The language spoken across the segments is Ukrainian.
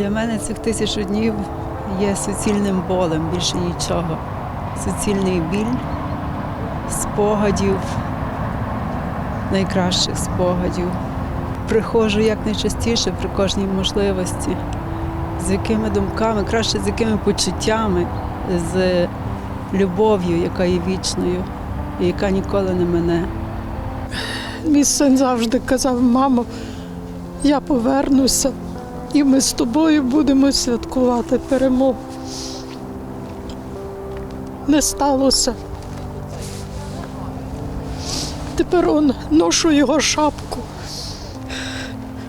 Для мене цих тисячу днів є суцільним болем, більше нічого. Суцільний біль спогадів, найкращих спогадів. Приходжу якнайчастіше при кожній можливості. З якими думками, краще з якими почуттями, з любов'ю, яка є вічною і яка ніколи не мене. Мій син завжди казав, мамо, я повернуся, і ми з тобою будемо святкувати перемогу. Не сталося. Тепер он ношу його шапку.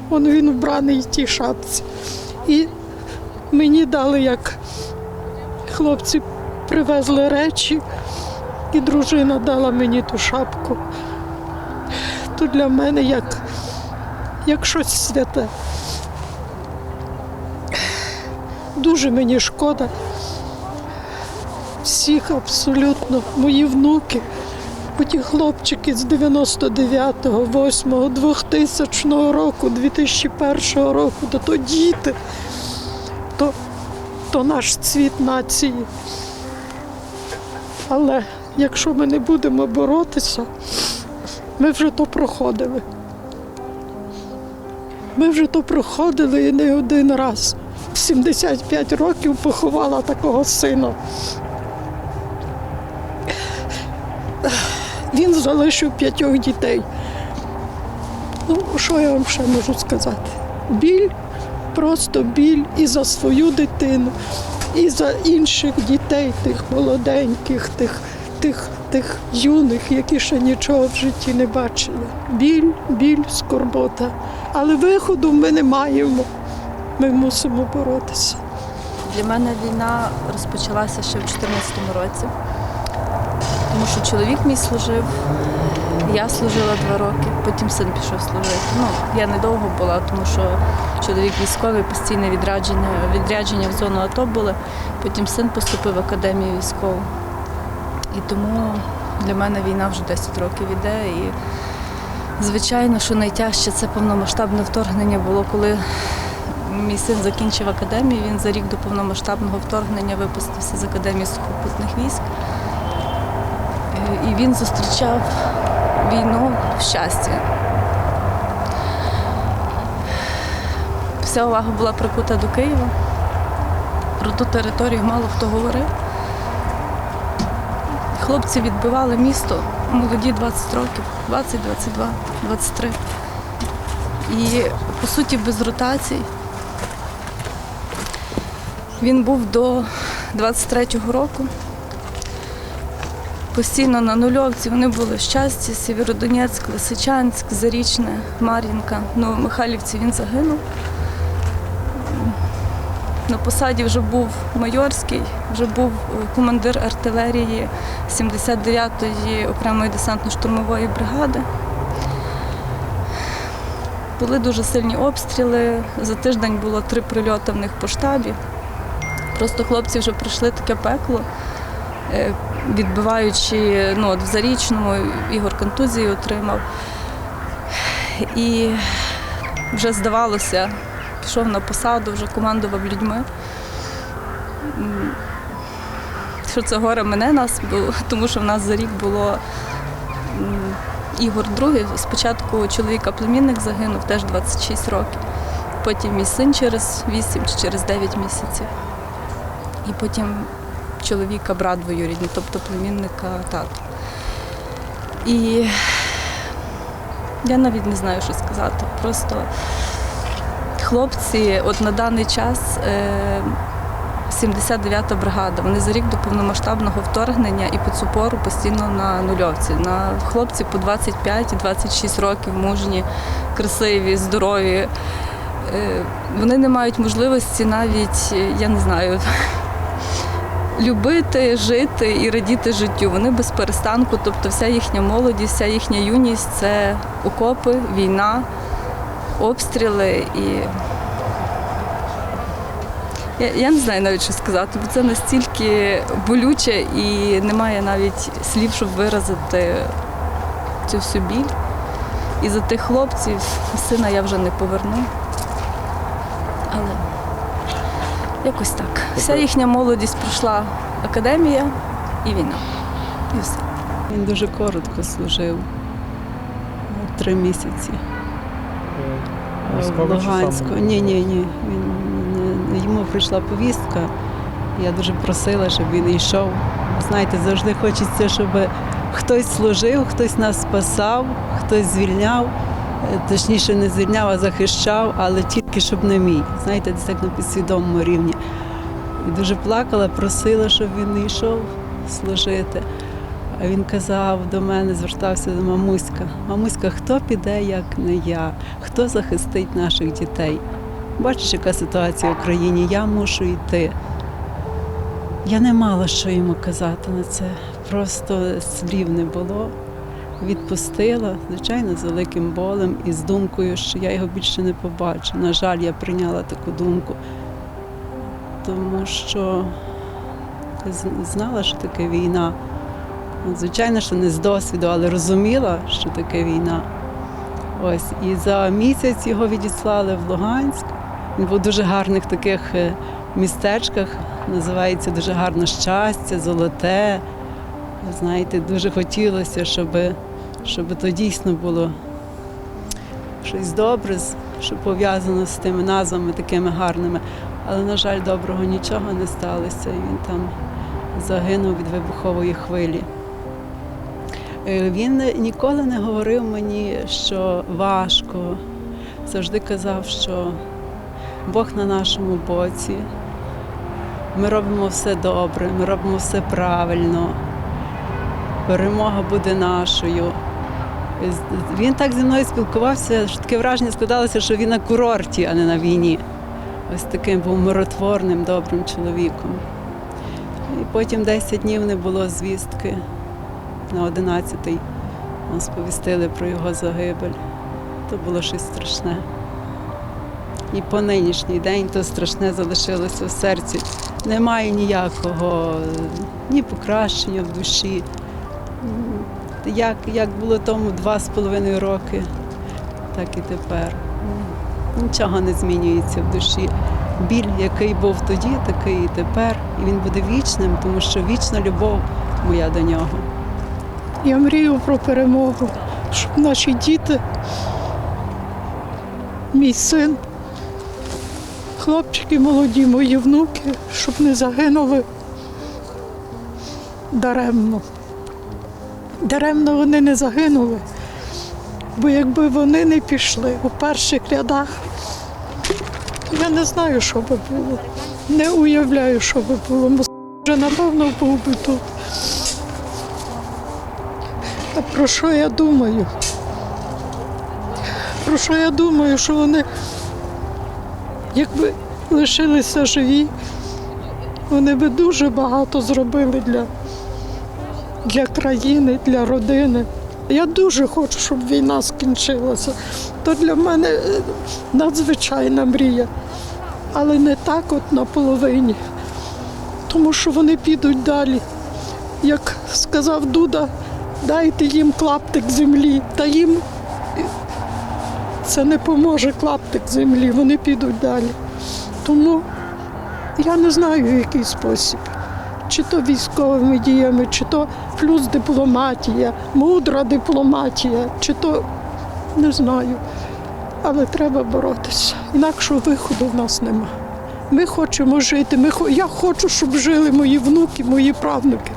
Он він вбраний в тій шапці. І мені дали, як хлопці привезли речі, і дружина дала мені ту шапку то для мене як, як щось святе. Дуже мені шкода. Всіх абсолютно, мої внуки, оті хлопчики з 99-го, 8-го, 2000 року, 2001 року, то, то діти, то, то наш цвіт нації. Але якщо ми не будемо боротися, ми вже то проходили. Ми вже то проходили і не один раз. В 75 років поховала такого сина. Він залишив п'ятьох дітей. Ну, що я вам ще можу сказати? Біль, просто біль і за свою дитину, і за інших дітей, тих молоденьких, тих, тих, тих юних, які ще нічого в житті не бачили. Біль, біль, скорбота. Але виходу ми не маємо. Ми мусимо боротися. Для мене війна розпочалася ще в 2014 році, тому що чоловік мій служив, я служила два роки, потім син пішов служити. Ну, я недовго була, тому що чоловік військовий, постійне відрядження, відрядження в зону АТО були. Потім син поступив в академію військову. І тому для мене війна вже 10 років іде. І звичайно, що найтяжче це повномасштабне вторгнення було, коли Мій син закінчив академію, він за рік до повномасштабного вторгнення випустився з академії сухопутних військ. Е, І він зустрічав війну в щасті. Вся увага була прикута до Києва. Про ту територію мало хто говорив. Хлопці відбивали місто, молоді 20 років, 20, 22, 23. І по суті без ротацій. Він був до 23-го року. Постійно на нульовці вони були в щасті, Сєвєродонецьк, Лисичанськ, Зарічне, Мар'їнка. Ну, Михайлівці він загинув. На посаді вже був майорський, вже був командир артилерії 79-ї окремої десантно-штурмової бригади. Були дуже сильні обстріли. За тиждень було три прильоти в них по штабі. Просто хлопці вже пройшли таке пекло, е, відбиваючи ну, от в зарічному, Ігор контузію отримав. І вже здавалося, пішов на посаду, вже командував людьми. Що це горе мене нас, бо- тому що в нас за рік було Ігор другий. Спочатку чоловіка племінник загинув, теж 26 років. Потім мій син через 8 чи через 9 місяців. І потім чоловіка, брат двоюрідний, тобто племінника тато. І я навіть не знаю, що сказати. Просто хлопці, от на даний час е, 79-та бригада, вони за рік до повномасштабного вторгнення і по цю пору постійно на нульовці. На хлопці по 25 і 26 років, мужні, красиві, здорові. Е, Вони не мають можливості навіть, е, я не знаю, любити, жити і радіти життю. Вони без перестанку, тобто вся їхня молодість, вся їхня юність це окопи, війна, обстріли і. Я, я не знаю навіть, що сказати, бо це настільки болюче і немає навіть слів, щоб виразити цю всю біль. І за тих хлопців сина я вже не поверну. Але Якось так. Вся їхня молодість пройшла академія і війна. І все. Він дуже коротко служив. Три місяці. Е, в Луганську. Ні, ні, ні. Він не- йому прийшла повістка. Я дуже просила, щоб він йшов. Знаєте, завжди хочеться, щоб хтось служив, хтось нас спасав, хтось звільняв. Е, Точніше, не звільняв, а захищав, але тільки щоб не мій. Знаєте, десь так на підсвідомому рівні. І дуже плакала, просила, щоб він не йшов служити. А він казав до мене, звертався до мамуська. Мамуська, хто піде, як не я? Хто захистить наших дітей? Бачиш, яка ситуація в країні, я мушу йти. Я не мала що йому казати на це. Просто слів не було. Відпустила, звичайно, з великим болем і з думкою, що я його більше не побачу. На жаль, я прийняла таку думку, тому що знала, що таке війна. Звичайно, що не з досвіду, але розуміла, що таке війна. Ось і за місяць його відіслали в Луганськ. Він був дуже гарних таких е, містечках. Називається дуже гарно щастя, золоте. Знаєте, дуже хотілося, щоб, щоб то дійсно було щось добре, що пов'язано з тими назвами такими гарними. Але, на жаль, доброго нічого не сталося. Він там загинув від вибухової хвилі. Е, Він ніколи не говорив мені, що важко. Завжди казав, що Бог на нашому боці. Ми робимо все добре, ми робимо все правильно. Перемога буде нашою. Він так зі мною спілкувався, що таке враження складалося, що він на курорті, а не на війні. Ось таким був миротворним, добрим чоловіком. І потім 10 днів не було звістки. На 11-й нас сповістили про його загибель. То було щось страшне. І по нинішній день то страшне залишилося в серці. Немає ніякого ні покращення в душі. Як, як було тому два з половиною роки, так і тепер. Нічого не змінюється в душі. Біль, який був тоді, такий і тепер. І він буде вічним, тому що вічна любов моя до нього. Я мрію про перемогу, щоб наші діти, мій син, хлопчики молоді, мої внуки, щоб не загинули даремно. Даремно вони не загинули. Бо якби вони не пішли у перших рядах, я не знаю, що би було. Не уявляю, що би було. Вже напевно був би тут. А про що я думаю? Про що я думаю, що вони, якби лишилися живі, вони би дуже багато зробили для, для країни, для родини. Я дуже хочу, щоб війна скінчилася. То для мене е, надзвичайна мрія, але не так от наполовині. Тому що вони підуть далі. Як сказав Дуда, дайте їм клаптик землі, та їм це не поможе клаптик землі, вони підуть далі. Тому я не знаю, в який спосіб. Чи то військовими діями, чи то плюс дипломатія, мудра дипломатія, чи то не знаю. Але треба боротися. Інакшого виходу в нас нема. Ми хочемо жити. Ми, я хочу, щоб жили мої внуки, мої правнуки.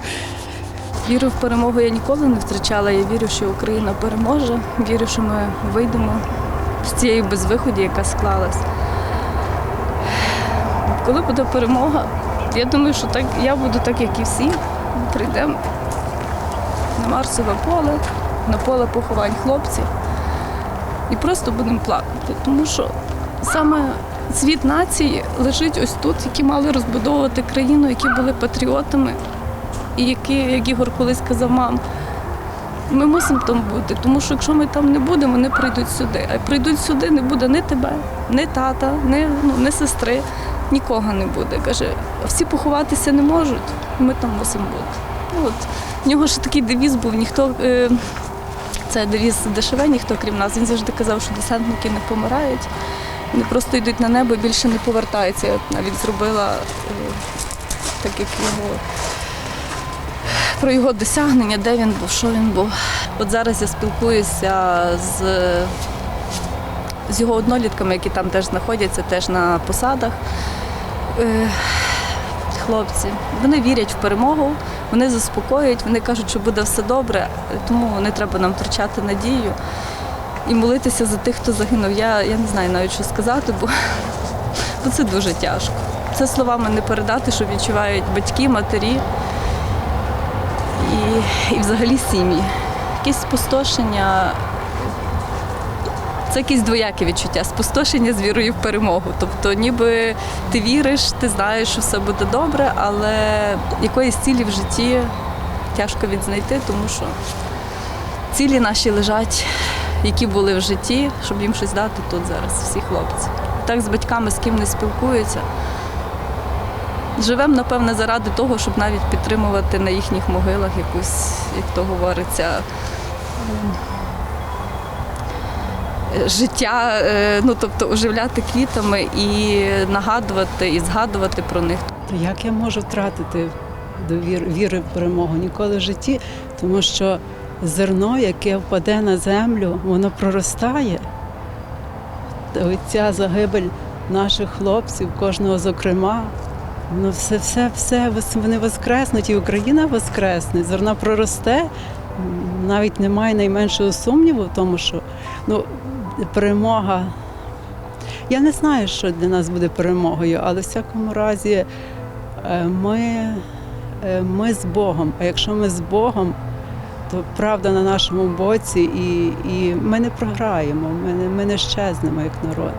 Віру в перемогу я ніколи не втрачала. Я вірю, що Україна переможе. Вірю, що ми вийдемо з цієї безвиході, яка склалась. Коли буде перемога, я думаю, що так я буду так, як і всі. Прийдемо на Марсове поле, на поле поховань хлопців і просто будемо плакати. Тому що саме світ нації лежить ось тут, які мали розбудовувати країну, які були патріотами, і які, як Ігор колись казав, мам, ми мусимо там бути, тому що якщо ми там не будемо, вони прийдуть сюди. А прийдуть сюди, не буде ні тебе, ні тата, ні, ну, ні сестри, нікого не буде. Каже, всі поховатися не можуть, ми там мусимо бути. Ну, от. В нього ж такий девіз був, ніхто. Е, це девіз ДШВ, ніхто крім нас. Він завжди казав, що десантники не помирають. Вони просто йдуть на небо і більше не повертаються. Я навіть зробила е, так як його про його досягнення, де він був, що він був. От зараз я спілкуюся з, з його однолітками, які там теж знаходяться, теж на посадах. Е, Хлопці, вони вірять в перемогу, вони заспокоюють, вони кажуть, що буде все добре, тому не треба нам втрачати надію і молитися за тих, хто загинув. Я, я не знаю навіть, що сказати, бо, бо це дуже тяжко. Це словами не передати, що відчувають батьки, матері і, і взагалі сім'ї. Якесь спустошення. Це якесь двояке відчуття, спустошення з вірою в перемогу. Тобто, ніби ти віриш, ти знаєш, що все буде добре, але якоїсь цілі в житті тяжко відзнайти, тому що цілі наші лежать, які були в житті, щоб їм щось дати тут зараз, всі хлопці. Так з батьками з ким не спілкуються. Живемо, напевне, заради того, щоб навіть підтримувати на їхніх могилах якусь, як то говориться, життя, е, ну тобто оживляти квітами і нагадувати, і згадувати про них. То як я можу втратити довір, віри в перемогу ніколи в житті, тому що зерно, яке впаде на землю, воно проростає. Та Ця загибель наших хлопців, кожного зокрема, воно все, все, все, вони воскреснуть, і Україна воскресне, зерно проросте. Навіть немає найменшого сумніву в тому, що ну, перемога. Я не знаю, що для нас буде перемогою, але в всякому разі е, ми, е, ми з Богом. А якщо ми з Богом, то правда на нашому боці, і, і ми не програємо, ми ми не щезнемо як народ.